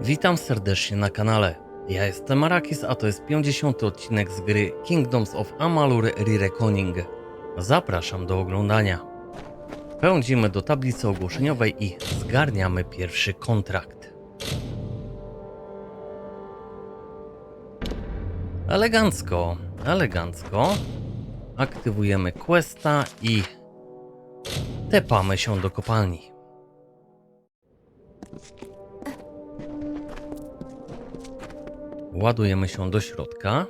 Witam serdecznie na kanale. Ja jestem Arakis, a to jest 50. odcinek z gry Kingdoms of Amalur Re-Reckoning. Zapraszam do oglądania. Pędzimy do tablicy ogłoszeniowej i zgarniamy pierwszy kontrakt. Elegancko, elegancko. Aktywujemy questa i tepamy się do kopalni. Ładujemy się do środka.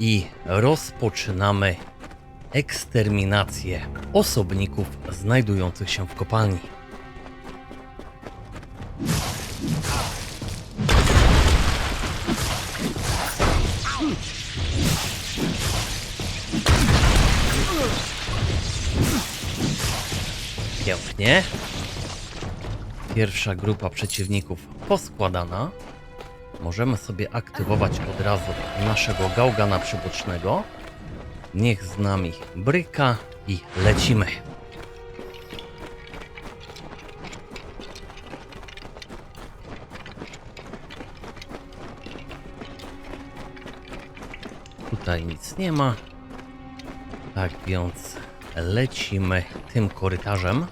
I rozpoczynamy eksterminację osobników znajdujących się w kopalni. Pięknie. Pierwsza grupa przeciwników poskładana. Możemy sobie aktywować od razu naszego gałgana przybocznego. Niech z nami bryka i lecimy. Tutaj nic nie ma. Tak więc lecimy tym korytarzem.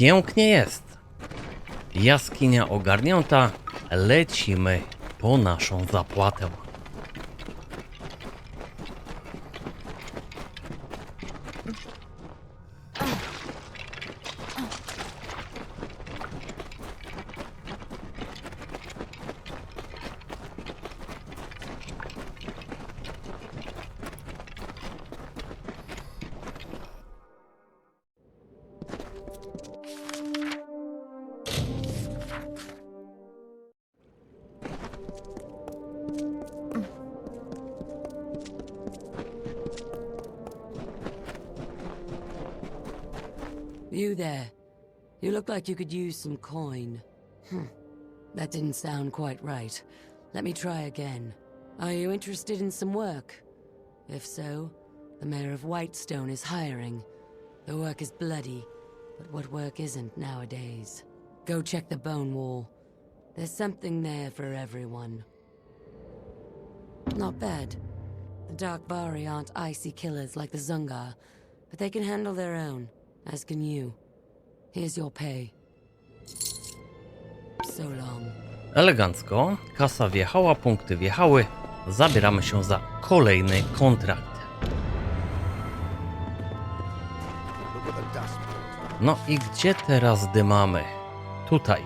Pięknie jest. Jaskinia ogarnięta. Lecimy po naszą zapłatę. You there. You look like you could use some coin. Hmm. That didn't sound quite right. Let me try again. Are you interested in some work? If so, the mayor of Whitestone is hiring. The work is bloody, but what work isn't nowadays? Go check the bone wall. There's something there for everyone. Not bad. The Dark Bari aren't icy killers like the Zungar, but they can handle their own, as can you. Here's your pay. So long. Elegancko. Kasa wjechała, punkty wjechały. Zabieramy się za kolejny kontrakt. No i gdzie teraz dymamy? Tutaj.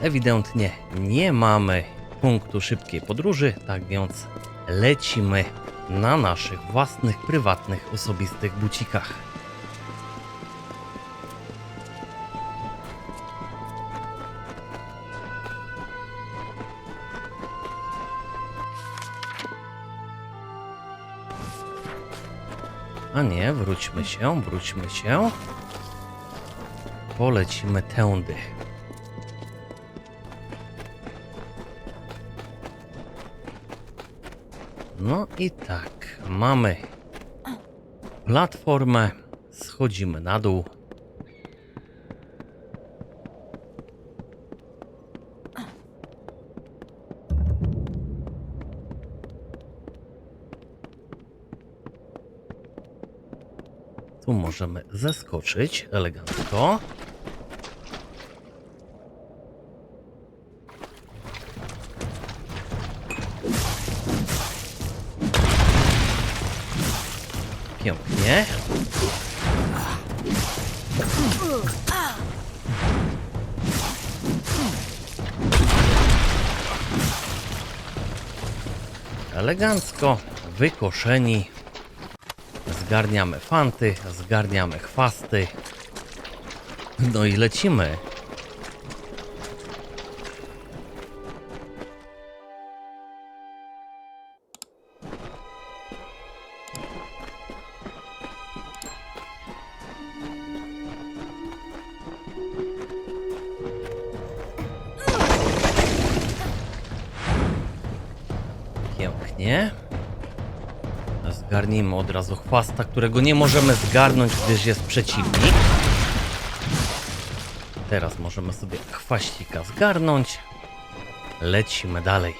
Ewidentnie nie mamy punktu szybkiej podróży, tak więc lecimy na naszych własnych, prywatnych, osobistych bucikach. Nie, wróćmy się, wróćmy się. Polecimy tędy. No i tak, mamy platformę, schodzimy na dół. Tu możemy zeskoczyć elegancko. Pięknie. Elegancko, wykoszeni zgarniamy fanty, zgarniamy chwasty. No i lecimy. Pięknie. Zgarnijmy od razu chwasta, którego nie możemy zgarnąć, gdyż jest przeciwnik. Teraz możemy sobie chwaścika zgarnąć. Lecimy dalej.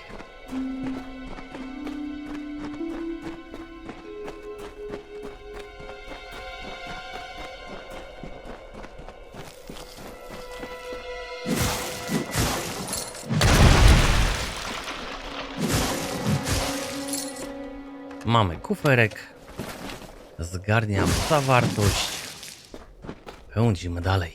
Kuferek. Zgarniam zawartość. Pędzimy dalej.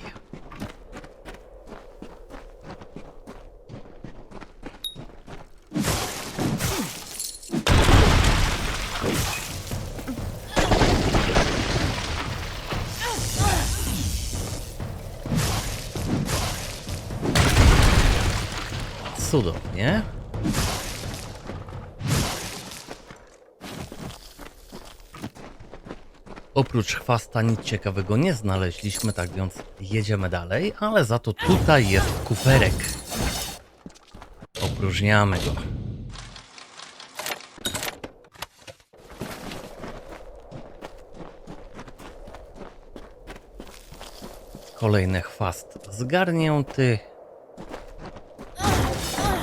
Cudownie. Oprócz chwasta nic ciekawego nie znaleźliśmy, tak więc jedziemy dalej, ale za to tutaj jest kuferek. Opróżniamy go. Kolejny chwast zgarnięty.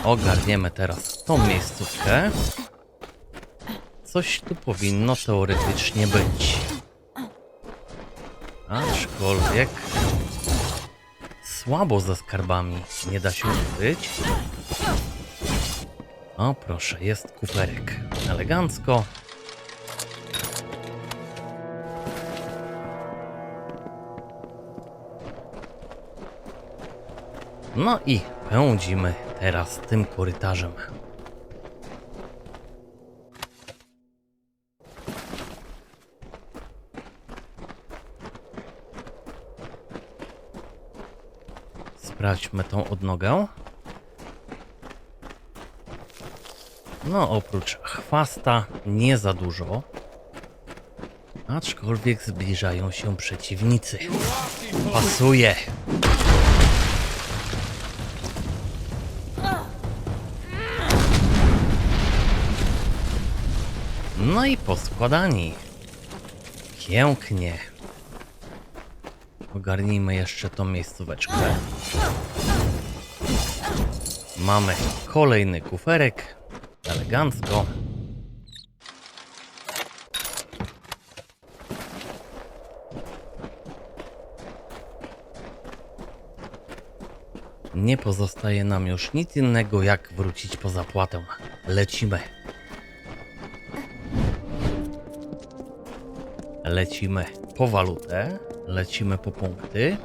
Ogarniemy teraz tą miejscówkę. Coś tu powinno teoretycznie być. Aczkolwiek słabo ze skarbami nie da się ukryć. O proszę, jest kuferek. Elegancko. No i pędzimy teraz tym korytarzem. Sprawdźmy tą odnogę. No, oprócz chwasta nie za dużo. Aczkolwiek zbliżają się przeciwnicy. Pasuje. No i poskładani. Pięknie. Ogarnijmy jeszcze tą miejscóweczkę. Mamy kolejny kuferek. Elegancko. Nie pozostaje nam już nic innego jak wrócić po zapłatę. Lecimy. Lecimy po walutę, lecimy po punkty.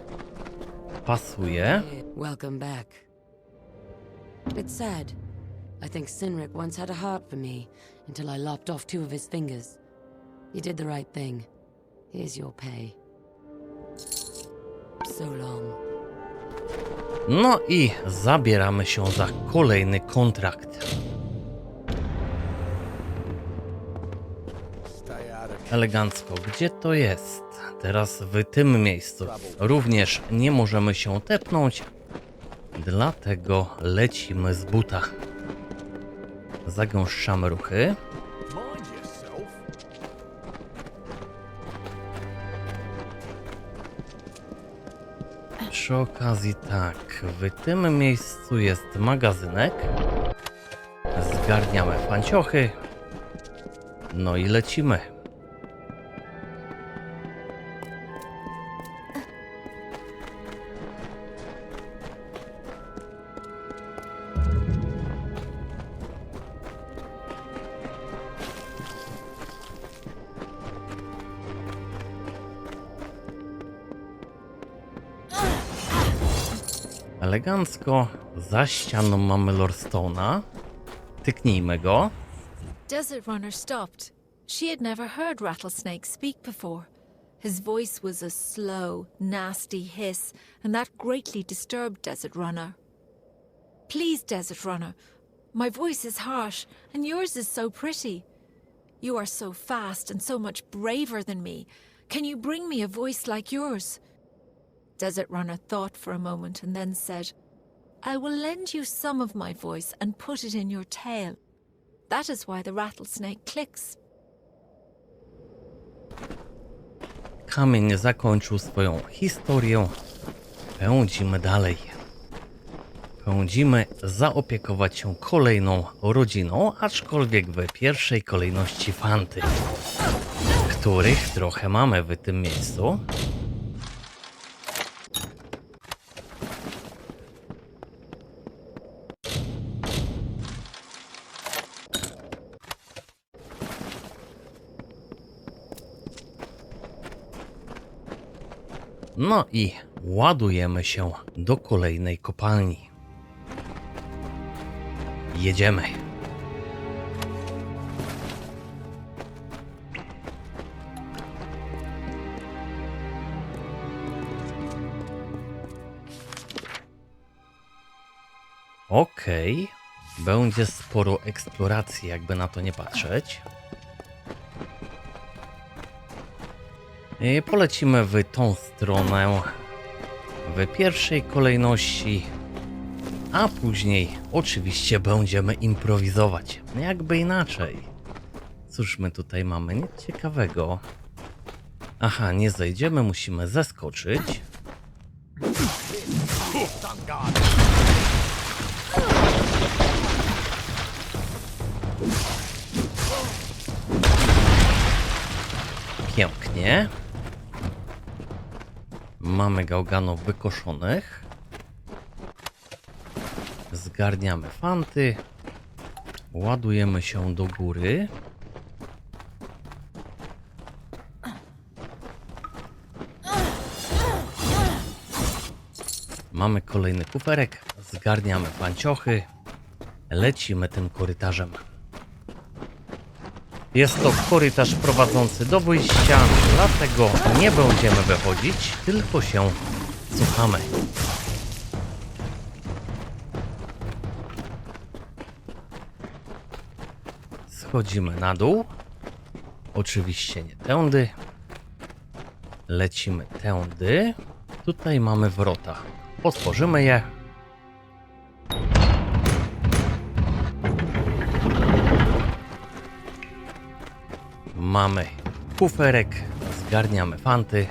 Pasuje. Welcome back. It's sad. I think Sinric once had a heart for me until I lopped off two of his fingers. You did the right thing. Here's your pay. So long. No i zabieramy się za kolejny kontrakt. Elegancko, gdzie to jest? Teraz w tym miejscu. Również nie możemy się tepnąć, dlatego lecimy z buta. Zagęszczamy ruchy. Przy okazji tak, w tym miejscu jest magazynek. Zgarniamy fanciochy. No i lecimy. Za ścianą mamy Lordstone'a. Tyknijmy go. Desert Runner stopped. She had never heard Rattlesnake speak before. His voice was a slow, nasty hiss, and that greatly disturbed Desert Runner. Please, Desert Runner, my voice is harsh, and yours is so pretty. You are so fast and so much braver than me. Can you bring me a voice like yours? Desert Runner thought for a moment and then said, I will lend you some of my voice and put it in your tail. That is why the rattlesnake clicks. Kamień zakończył swoją historię. Pędzimy dalej. Pędzimy zaopiekować się kolejną rodziną, aczkolwiek w pierwszej kolejności fanty, których trochę mamy w tym miejscu. No i ładujemy się do kolejnej kopalni. Jedziemy. Okej. Będzie sporo eksploracji, jakby na to nie patrzeć. I polecimy w tą stronę w pierwszej kolejności, a później oczywiście będziemy improwizować. Jakby inaczej. Cóż my tutaj mamy nic ciekawego. Aha, nie zejdziemy, musimy zeskoczyć. Pięknie. Mamy gałganów wykoszonych. Zgarniamy fanty. Ładujemy się do góry. Mamy kolejny kuferek. Zgarniamy panciochy. Lecimy tym korytarzem. Jest to korytarz prowadzący do wyjścia, dlatego nie będziemy wychodzić, tylko się cofamy. Schodzimy na dół. Oczywiście nie tędy. Lecimy tędy. Tutaj mamy wrota. Otworzymy je. Mamy kuferek, zgarniamy fanty.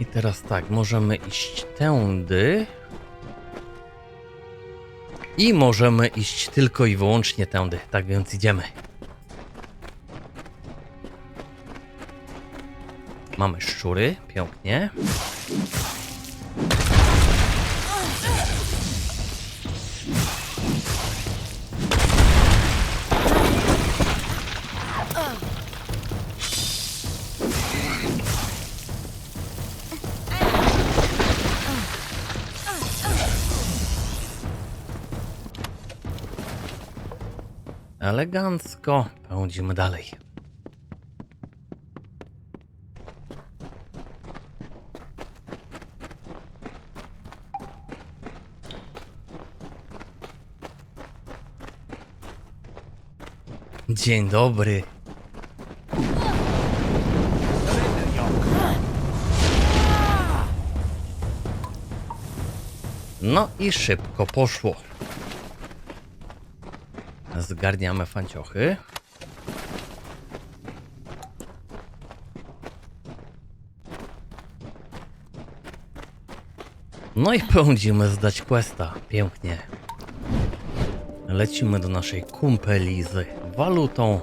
I teraz tak, możemy iść tędy. I możemy iść tylko i wyłącznie tędy. Tak więc idziemy. Mamy szczury, pięknie. Elegancko pędzimy dalej. Dzień dobry. No i szybko poszło. Zgarniamy fanciochy. No i pędzimy zdać questa. Pięknie. Lecimy do naszej kumpeli z walutą.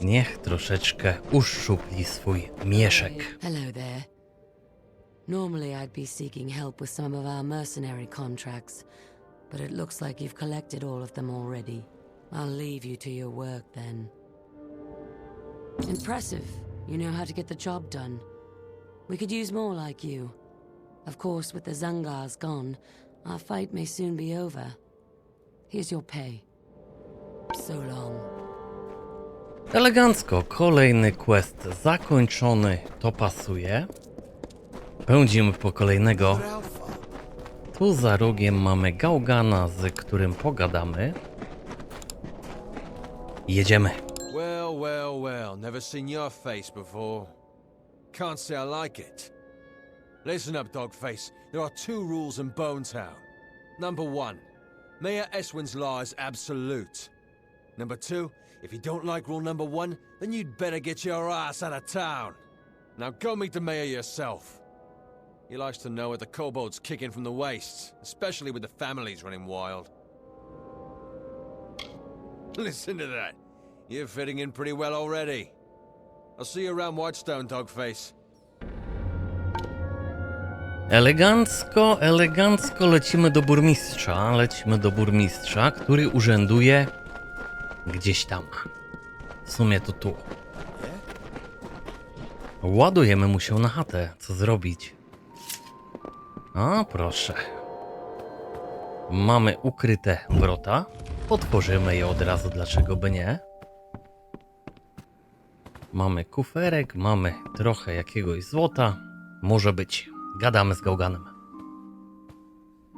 Niech troszeczkę uszczupli swój mieszek. Hello there. Normally, I'd be seeking help with some of our mercenary contracts, but it looks like you've collected all of them already. I'll leave you to your work then. Impressive. You know how to get the job done. We could use more like you. Of course, with the Zangars gone, our fight may soon be over. Here's your pay. So long. Elegancko, kolejny quest zakończony, to pasuje. Pędzimy po kolejnego. Tu za rogiem mamy Gałgana, z którym pogadamy. Jedziemy. Well, well, well. Never seen your face before. Can't say I like it. Listen up, Dogface. There are two rules in Bone Town. Number one, Mayor Eswin's law is absolute. Number two, if you don't like rule number one, then you'd better get your ass out of town. Now go meet the mayor yourself. He likes to know what the kobolds kicking from the wastes, especially with the families running wild. Listen to that. You're fitting in pretty well already. I'll see you around Whitestone, Dogface. Elegancko, elegancko lecimy do burmistrza. Lecimy do burmistrza, który urzęduje gdzieś tam. W sumie to tu. Ładujemy mu się na chatę. Co zrobić? A, proszę. Mamy ukryte wrota. Otworzymy je od razu, dlaczego by nie? Mamy kuferek, mamy trochę jakiegoś złota. Może być. Gadamy z Gauganem.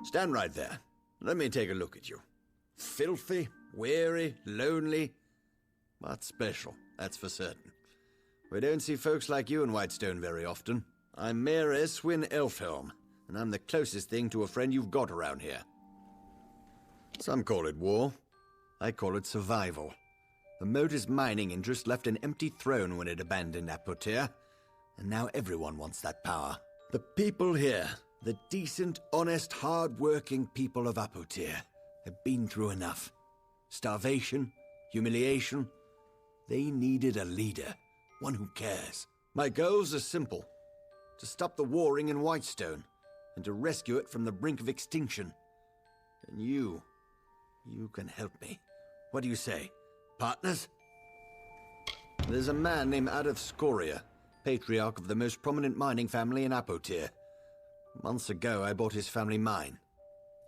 Stand right there. Let me take a look at you. Filthy, weary, lonely, but special, that's for certain. We don't see folks like you in Whitestone very often. I'm Mayor Eswin Elfhelm, and I'm the closest thing to a friend you've got around here. Some call it war. I call it survival. The Motus mining interest left an empty throne when it abandoned Apotea, and now everyone wants that power. The people here, the decent, honest, hard-working people of Apotea, have been through enough. Starvation, humiliation. They needed a leader, one who cares. My goals are simple. To stop the warring in Whitestone, and to rescue it from the brink of extinction. And you, you can help me. What do you say? Partners? There's a man named Adolf Scoria, patriarch of the most prominent mining family in Apotir. Months ago, I bought his family mine.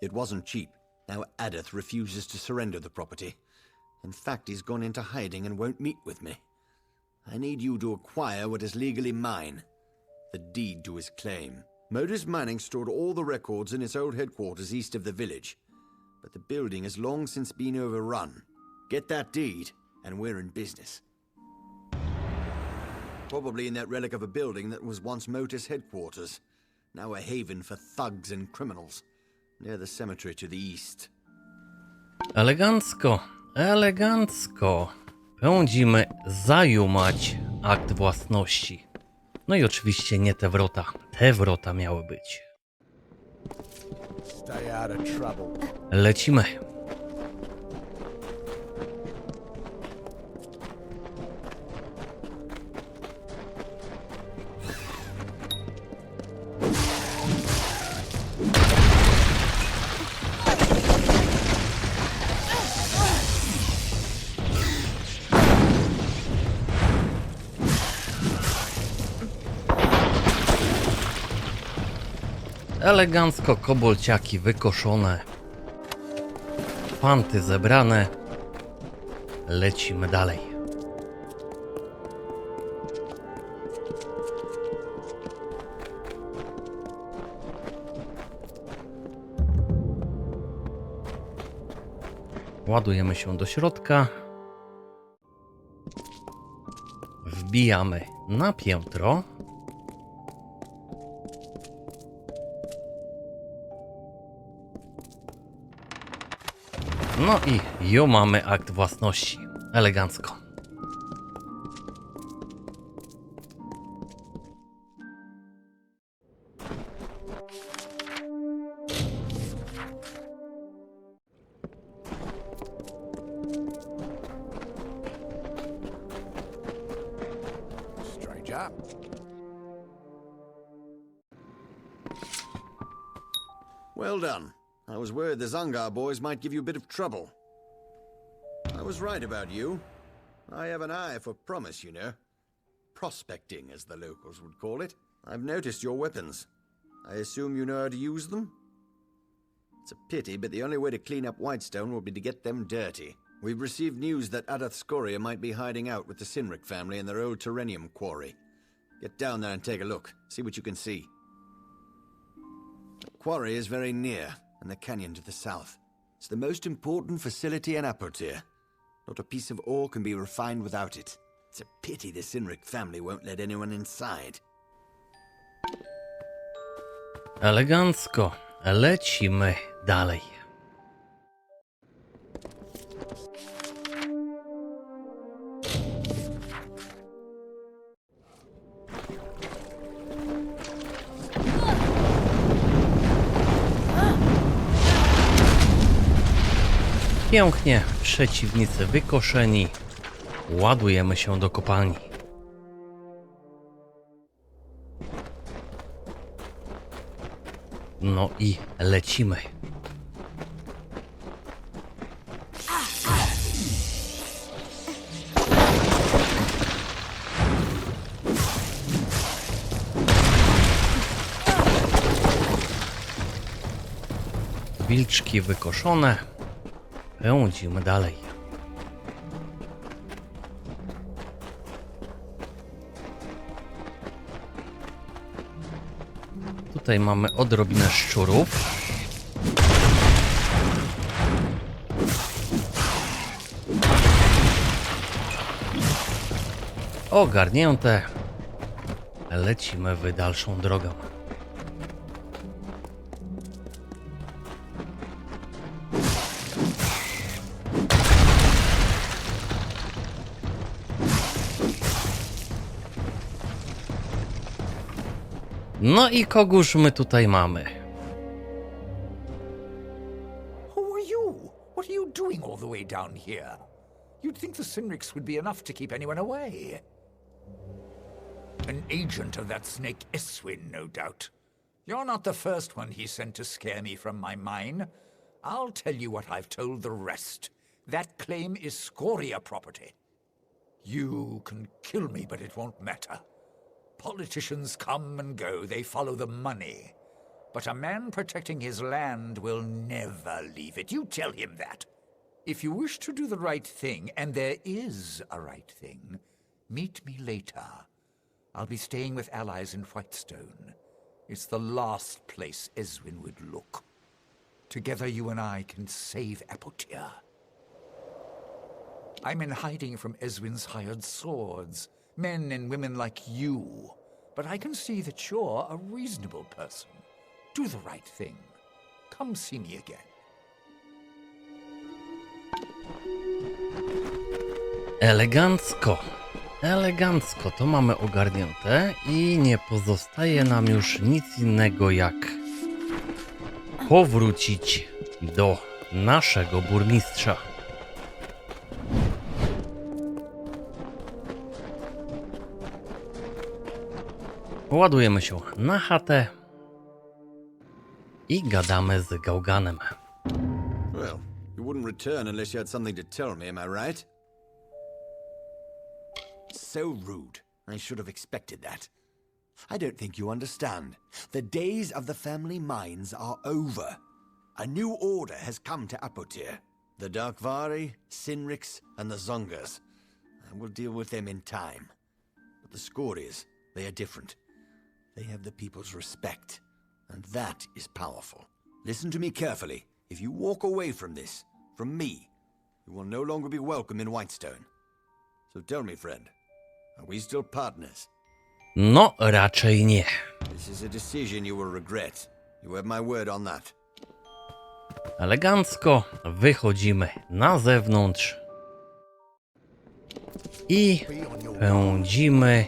It wasn't cheap. Now Adolf refuses to surrender the property. In fact, he's gone into hiding and won't meet with me. I need you to acquire what is legally mine. The deed to his claim. Modus Manning stored all the records in its old headquarters east of the village. But the building has long since been overrun. Get that deed, and we're in business. Probably in that relic of a building that was once Motus headquarters. Now a haven for thugs and criminals. Near the cemetery to the east. Elegancko, elegancko. Pędzimy zajumać akt własności. No i oczywiście nie te wrota. Te wrota miały być. Lecimy. Elegancko kobolciaki wykoszone. Panty zebrane. Lecimy dalej. Ładujemy się do środka. Wbijamy na piętro. No i jo mamy akt własności. Elegancko. Well done. I was worried the Zangar boys might give you a bit of trouble. I was right about you. I have an eye for promise, you know. Prospecting, as the locals would call it. I've noticed your weapons. I assume you know how to use them? It's a pity, but the only way to clean up Whitestone will be to get them dirty. We've received news that Adath Scoria might be hiding out with the Sinric family in their old Terrenium quarry. Get down there and take a look. See what you can see. The quarry is very near, and the canyon to the south. It's the most important facility in Apotir. Not a piece of ore can be refined without it. It's a pity the Sinric family won't let anyone inside. Elegancko. Lecimy dalej. Pięknie, przeciwnicy wykoszeni. Ładujemy się do kopalni. No i lecimy. Wilczki wykoszone. Pędzimy dalej. Tutaj mamy odrobinę szczurów. Ogarnięte. Lecimy w dalszą drogę. No i kogóż my tutaj mamy? Who are you? What are you doing all the way down here? You'd think the Sinrix would be enough to keep anyone away. An agent of that snake Eswin, no doubt. You're not the first one he sent to scare me from my mine. I'll tell you what I've told the rest. That claim is Scoria property. You can kill me, but it won't matter. Politicians come and go, they follow the money. But a man protecting his land will never leave it. You tell him that. If you wish to do the right thing, and there is a right thing, meet me later. I'll be staying with allies in Whitestone. It's the last place Eswin would look. Together, you and I can save Apotia. I'm in hiding from Eswin's hired swords, men and women like you. But I can see that you're a reasonable person. Do the right thing. Come see me again. Elegancko. Elegancko to mamy ogarnięte i nie pozostaje nam już nic innego jak powrócić do naszego burmistrza. Ładujemy się na chatę i gadamy z Gauganem. Well, you wouldn't return unless you had something to tell me, am I right? So rude. I should have expected that. I don't think you understand. The days of the family mines are over. A new order has come to Apotir. The Darkvari, Sinrix, and the Zongas. I will deal with them in time. But the Scorias, they are different. They have the people's respect, and that is powerful. Listen to me carefully. If you walk away from this, from me, you will no longer be welcome in Whitestone. So tell me, friend, are we still partners? No, raczej nie. This is a decision you will regret. You have my word on that. Elegancko wychodzimy na zewnątrz i pędzimy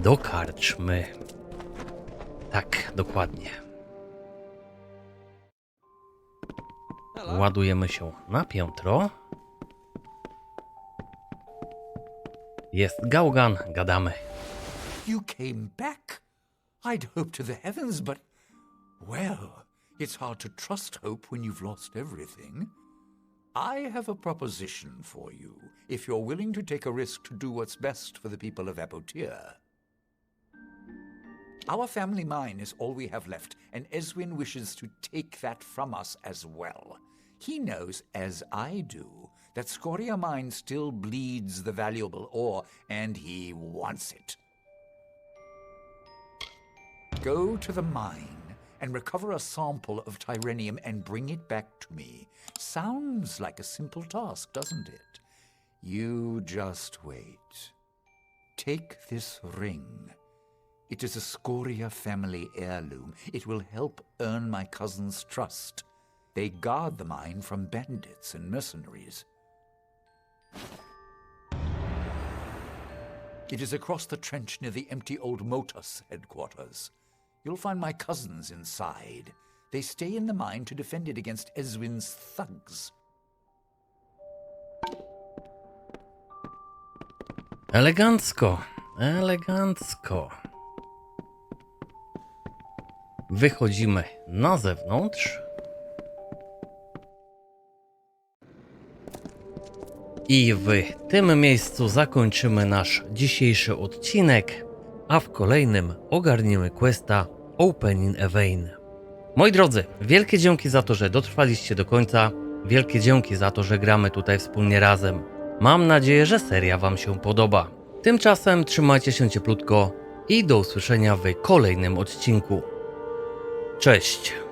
do karczmy. Tak, dokładnie. Ładujemy się na piętro. Jest gałgan, gadamy. You came back? I'd hoped to the heavens, but. Well, it's hard to trust hope when you've lost everything. I have a proposition for you, if you're willing to take a risk to do what's best for the people of. Our family mine is all we have left, and Eswin wishes to take that from us as well. He knows, as I do, that Scoria mine still bleeds the valuable ore, and he wants it. Go to the mine and recover a sample of Tyrenium and bring it back to me. Sounds like a simple task, doesn't it? You just wait. Take this ring. It is a Scoria family heirloom. It will help earn my cousin's trust. They guard the mine from bandits and mercenaries. It is across the trench near the empty old Motus headquarters. You'll find my cousins inside. They stay in the mine to defend it against Eswin's thugs. Elegancko, elegancko. Wychodzimy na zewnątrz. I w tym miejscu zakończymy nasz dzisiejszy odcinek, a w kolejnym ogarniemy questa Opening a Vein. Moi drodzy, wielkie dzięki za to, że dotrwaliście do końca. Wielkie dzięki za to, że gramy tutaj wspólnie razem. Mam nadzieję, że seria Wam się podoba. Tymczasem trzymajcie się cieplutko i do usłyszenia w kolejnym odcinku. Cześć!